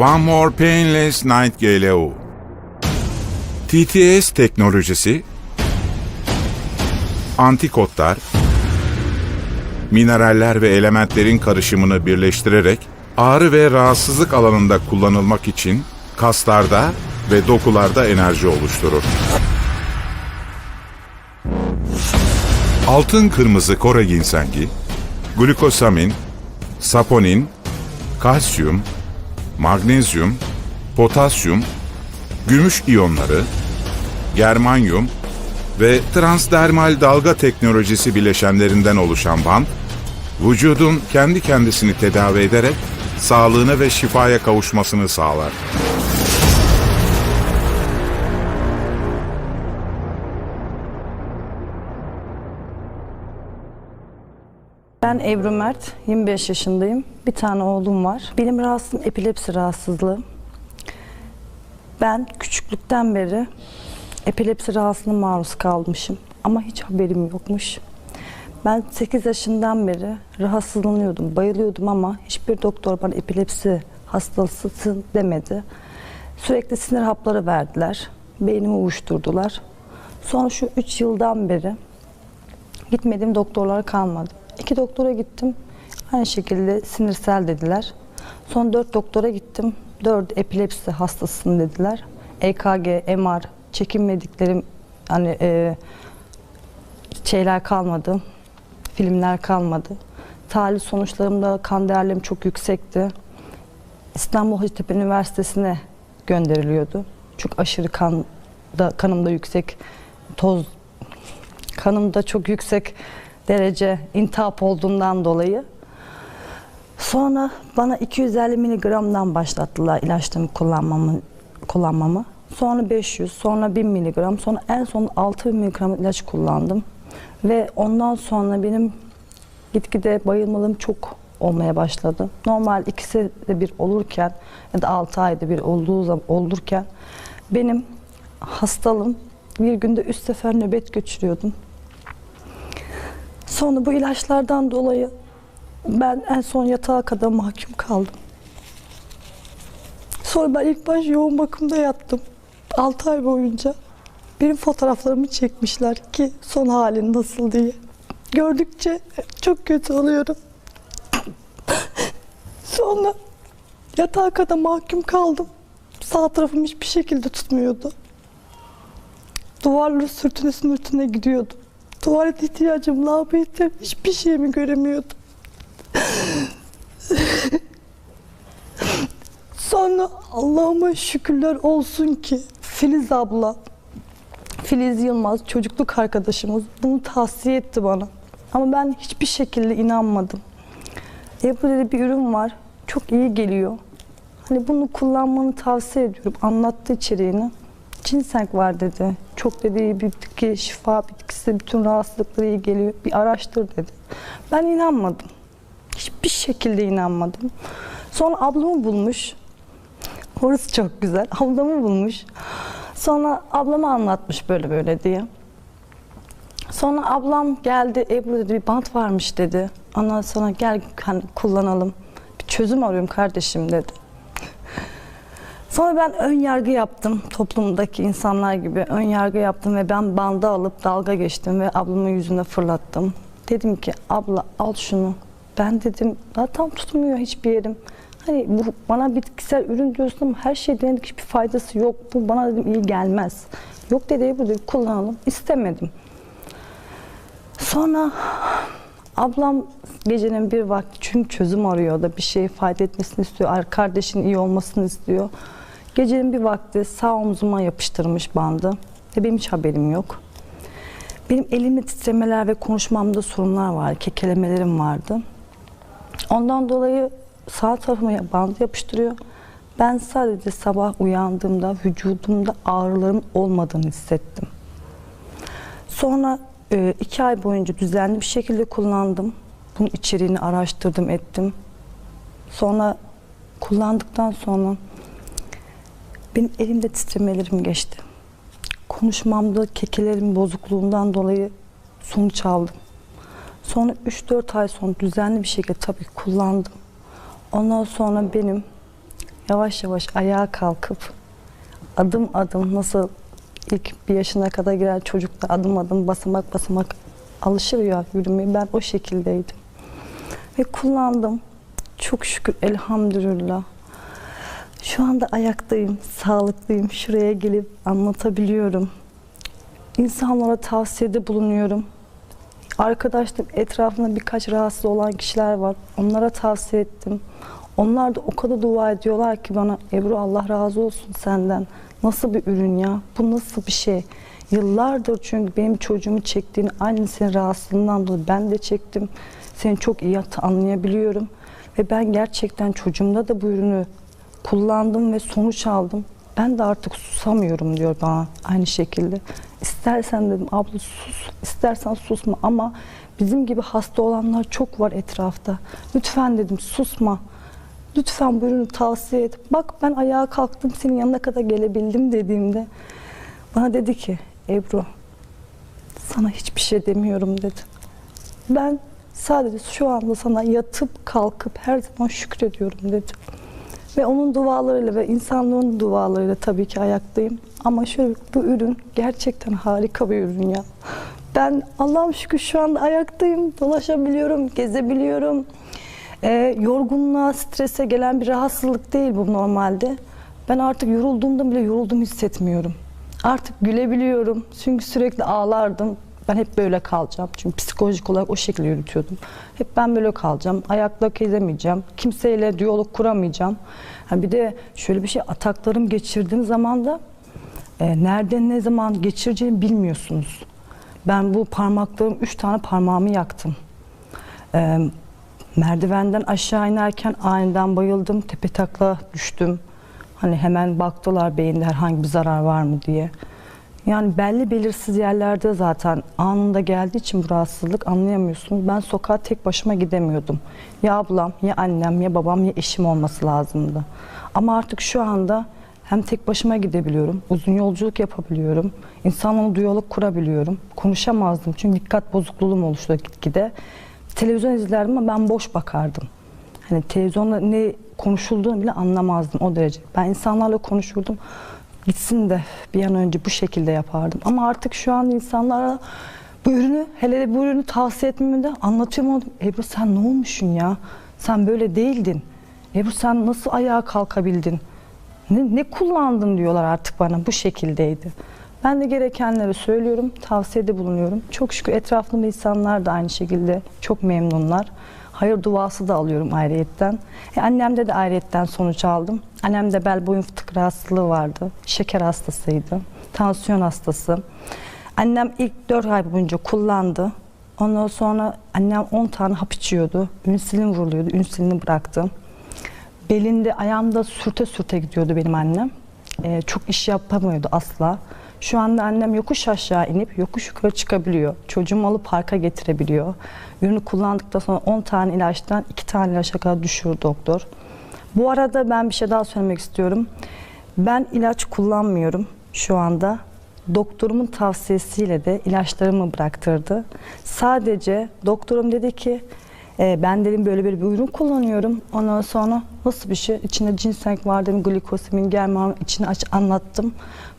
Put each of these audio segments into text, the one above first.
One More Painless Night GLO. TTS teknolojisi, antikotlar, mineraller ve elementlerin karışımını birleştirerek ağrı ve rahatsızlık alanında kullanılmak için kaslarda ve dokularda enerji oluşturur. Altın kırmızı Kore ginsengi, glukosamin, saponin, kalsiyum, magnezyum, potasyum, gümüş iyonları, germanyum ve transdermal dalga teknolojisi bileşenlerinden oluşan band, vücudun kendi kendisini tedavi ederek sağlığına ve şifaya kavuşmasını sağlar. Ben Ebru Mert, 25 yaşındayım. Bir tane oğlum var. Benim rahatsızlığım epilepsi rahatsızlığı. Ben küçüklükten beri epilepsi rahatsızlığına maruz kalmışım. Ama hiç haberim yokmuş. Ben 8 yaşından beri rahatsızlanıyordum, bayılıyordum ama hiçbir doktor bana epilepsi hastasısın demedi. Sürekli sinir hapları verdiler. Beynimi uyuşturdular. Sonra şu 3 yıldan beri Gitmediğim doktorlar kalmadı. İki doktora gittim. Aynı şekilde sinirsel dediler. Son dört doktora gittim. Dört epilepsi hastasısın dediler. EKG, MR, çekinmediklerim hani e, şeyler kalmadı. Filmler kalmadı. Tahlil sonuçlarımda kan değerlerim çok yüksekti. İstanbul Hacettepe Üniversitesi'ne gönderiliyordu. Çünkü aşırı kan da, kanımda yüksek toz kanımda çok yüksek derece intihap olduğundan dolayı. Sonra bana 250 miligramdan başlattılar ilaçlarımı kullanmamı, kullanmamı. Sonra 500, sonra 1000 miligram, sonra en son 6000 miligram ilaç kullandım. Ve ondan sonra benim gitgide bayılmalım çok olmaya başladı. Normal ikisi de bir olurken ya da 6 ayda bir olduğu zaman olurken benim hastalığım bir günde üç sefer nöbet geçiriyordum. Sonra bu ilaçlardan dolayı ben en son yatağa kadar mahkum kaldım. Sonra ben ilk baş yoğun bakımda yattım. 6 ay boyunca. Benim fotoğraflarımı çekmişler ki son halin nasıl diye. Gördükçe çok kötü oluyorum. Sonra yatağa kadar mahkum kaldım. Sağ tarafım hiçbir şekilde tutmuyordu. Duvarları sürtüne sürtüne gidiyordum. Tuvalet ihtiyacım, lavaboya ihtiyacım, hiçbir şeyimi göremiyordum. Sonra Allah'ıma şükürler olsun ki Filiz abla, Filiz Yılmaz çocukluk arkadaşımız bunu tavsiye etti bana. Ama ben hiçbir şekilde inanmadım. Ebru dedi bir ürün var, çok iyi geliyor. Hani bunu kullanmanı tavsiye ediyorum. Anlattı içeriğini. Ginseng var dedi. Çok dedi bir bitki, şifa bitkisi, bütün rahatsızlıklara iyi geliyor. Bir araştır dedi. Ben inanmadım. Hiçbir şekilde inanmadım. Sonra ablamı bulmuş. Orası çok güzel. Ablamı bulmuş. Sonra ablama anlatmış böyle böyle diye. Sonra ablam geldi. Ebru dedi bir bant varmış dedi. Ana sana gel hani kullanalım. Bir çözüm arıyorum kardeşim dedi. Sonra ben ön yargı yaptım toplumdaki insanlar gibi ön yargı yaptım ve ben bandı alıp dalga geçtim ve ablamın yüzüne fırlattım. Dedim ki abla al şunu. Ben dedim zaten tutmuyor hiçbir yerim. Hani bu bana bitkisel ürün diyorsun ama her şey denedik hiçbir faydası yok. Bu bana dedim iyi gelmez. Yok dedi bu dedi kullanalım. İstemedim. Sonra ablam gecenin bir vakti çünkü çözüm arıyor da bir şey fayda etmesini istiyor. ar- Kardeşinin iyi olmasını istiyor. Gecenin bir vakti sağ omzuma yapıştırmış bandı. Ve benim hiç haberim yok. Benim elimde titremeler ve konuşmamda sorunlar vardı. Kekelemelerim vardı. Ondan dolayı sağ tarafıma bandı yapıştırıyor. Ben sadece sabah uyandığımda vücudumda ağrılarım olmadığını hissettim. Sonra e, iki ay boyunca düzenli bir şekilde kullandım. Bunun içeriğini araştırdım, ettim. Sonra kullandıktan sonra benim elimde titremelerim geçti. Konuşmamda kekelerim bozukluğundan dolayı sonuç aldım. Sonra 3-4 ay sonra düzenli bir şekilde tabii kullandım. Ondan sonra benim yavaş yavaş ayağa kalkıp adım adım nasıl ilk bir yaşına kadar giren çocuk da adım adım basamak basamak alışır ya yürümeye ben o şekildeydim. Ve kullandım. Çok şükür elhamdülillah. Şu anda ayaktayım, sağlıklıyım. Şuraya gelip anlatabiliyorum. İnsanlara tavsiyede bulunuyorum. Arkadaşlarım etrafında birkaç rahatsız olan kişiler var. Onlara tavsiye ettim. Onlar da o kadar dua ediyorlar ki bana Ebru Allah razı olsun senden. Nasıl bir ürün ya? Bu nasıl bir şey? Yıllardır çünkü benim çocuğumu çektiğini aynı senin rahatsızlığından dolayı ben de çektim. Seni çok iyi anlayabiliyorum. Ve ben gerçekten çocuğumda da bu ürünü kullandım ve sonuç aldım. Ben de artık susamıyorum diyor bana aynı şekilde. İstersen dedim abla sus, istersen susma ama bizim gibi hasta olanlar çok var etrafta. Lütfen dedim susma. Lütfen bu ürünü tavsiye et. Bak ben ayağa kalktım senin yanına kadar gelebildim dediğimde bana dedi ki Ebru sana hiçbir şey demiyorum dedi. Ben sadece şu anda sana yatıp kalkıp her zaman şükrediyorum dedi. Ve onun dualarıyla ve insanlığın dualarıyla tabii ki ayaktayım. Ama şöyle bu ürün gerçekten harika bir ürün ya. Ben Allah'ım şükür şu anda ayaktayım. Dolaşabiliyorum, gezebiliyorum. Ee, yorgunluğa, strese gelen bir rahatsızlık değil bu normalde. Ben artık yorulduğumda bile yorulduğumu hissetmiyorum. Artık gülebiliyorum. Çünkü sürekli ağlardım. Ben hep böyle kalacağım. Çünkü psikolojik olarak o şekilde yürütüyordum. Hep ben böyle kalacağım. Ayakta gezemeyeceğim. Kimseyle diyalog kuramayacağım. Ha bir de şöyle bir şey ataklarım geçirdiğim zaman da e, nerede ne zaman geçireceğimi bilmiyorsunuz. Ben bu parmaklarım, üç tane parmağımı yaktım. E, merdivenden aşağı inerken aniden bayıldım. Tepe takla düştüm. Hani hemen baktılar beyinde herhangi bir zarar var mı diye. Yani belli belirsiz yerlerde zaten anında geldiği için bu rahatsızlık anlayamıyorsun. Ben sokağa tek başıma gidemiyordum. Ya ablam, ya annem, ya babam, ya eşim olması lazımdı. Ama artık şu anda hem tek başıma gidebiliyorum, uzun yolculuk yapabiliyorum, insanlarla diyalog kurabiliyorum. Konuşamazdım çünkü dikkat bozukluğum oluştu gitgide. Televizyon izlerdim ama ben boş bakardım. Hani televizyonda ne konuşulduğunu bile anlamazdım o derece. Ben insanlarla konuşurdum. Gitsin de bir an önce bu şekilde yapardım. Ama artık şu an insanlara bu ürünü, hele de bu ürünü tavsiye etmemi de anlatıyorum. Oldum. Ebru sen ne olmuşsun ya? Sen böyle değildin. Ebru sen nasıl ayağa kalkabildin? Ne, ne kullandın diyorlar artık bana. Bu şekildeydi. Ben de gerekenleri söylüyorum, tavsiyede bulunuyorum. Çok şükür etrafımda insanlar da aynı şekilde çok memnunlar. Hayır duası da alıyorum ayrıyetten. E, annemde de ayrıyetten sonuç aldım. Annemde bel boyun fıtık rahatsızlığı vardı. Şeker hastasıydı. Tansiyon hastası. Annem ilk 4 ay boyunca kullandı. Ondan sonra annem 10 tane hap içiyordu. Ünsülin vuruluyordu. Ünsülini bıraktı. Belinde ayağımda sürte sürte gidiyordu benim annem. Ee, çok iş yapamıyordu asla. Şu anda annem yokuş aşağı inip yokuş yukarı çıkabiliyor. Çocuğumu alıp parka getirebiliyor. Ürünü kullandıktan sonra 10 tane ilaçtan 2 tane ilaça kadar düşürür doktor. Bu arada ben bir şey daha söylemek istiyorum. Ben ilaç kullanmıyorum şu anda. Doktorumun tavsiyesiyle de ilaçlarımı bıraktırdı. Sadece doktorum dedi ki e, ben dedim böyle bir ürün kullanıyorum. Ondan sonra nasıl bir şey? İçinde ginseng var dedim, glikosimin gelmem içine aç anlattım.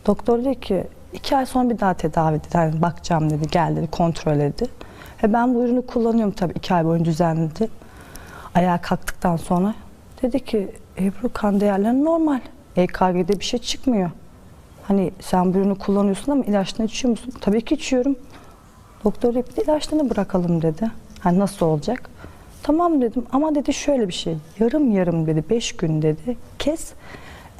Doktor dedi ki iki ay sonra bir daha tedavi dedi. Yani bakacağım dedi, gel dedi, kontrol dedi. Ve ben bu ürünü kullanıyorum tabii iki ay boyunca düzenli. Ayağa kalktıktan sonra dedi ki Ebru kan değerlerin normal. EKG'de bir şey çıkmıyor. Hani sen bu ürünü kullanıyorsun ama ilaçını içiyor musun? Tabii ki içiyorum. Doktor bir de ilaçlarını bırakalım dedi. Hani nasıl olacak? Tamam dedim ama dedi şöyle bir şey. Yarım yarım dedi beş gün dedi. Kes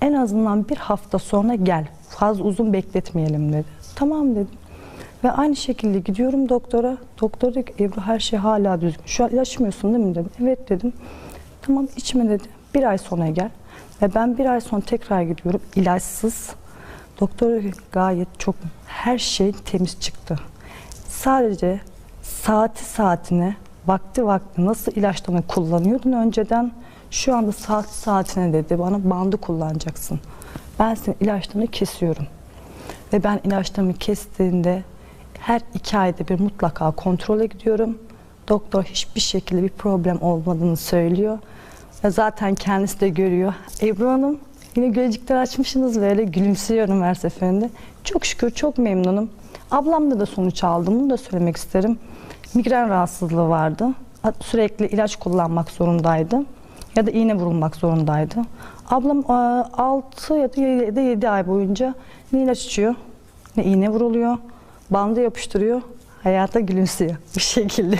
en azından bir hafta sonra gel. Fazla uzun bekletmeyelim dedi. Tamam dedim. Ve aynı şekilde gidiyorum doktora. Doktor dedi ki Ebru her şey hala düzgün. Şu an ilaç içmiyorsun değil mi dedim. Evet dedim. Tamam içme dedi. Bir ay sonra gel. Ve ben bir ay sonra tekrar gidiyorum ilaçsız. Doktor gayet çok her şey temiz çıktı. Sadece saati saatine, vakti vakti nasıl ilaçlarını kullanıyordun önceden, şu anda saat saatine dedi bana bandı kullanacaksın. Ben senin ilaçlarını kesiyorum. Ve ben ilaçlarımı kestiğinde her iki ayda bir mutlaka kontrole gidiyorum. Doktor hiçbir şekilde bir problem olmadığını söylüyor. Ve zaten kendisi de görüyor. Ebru Hanım yine gölcükler açmışsınız böyle gülümsüyorum her seferinde. Çok şükür çok memnunum. Ablamda da sonuç aldım. Bunu da söylemek isterim. Migren rahatsızlığı vardı. Sürekli ilaç kullanmak zorundaydı. Ya da iğne vurulmak zorundaydı. Ablam 6 ya da 7 ay boyunca ne ilaç içiyor, ne iğne vuruluyor, bandı yapıştırıyor, hayata gülümsüyor bu şekilde.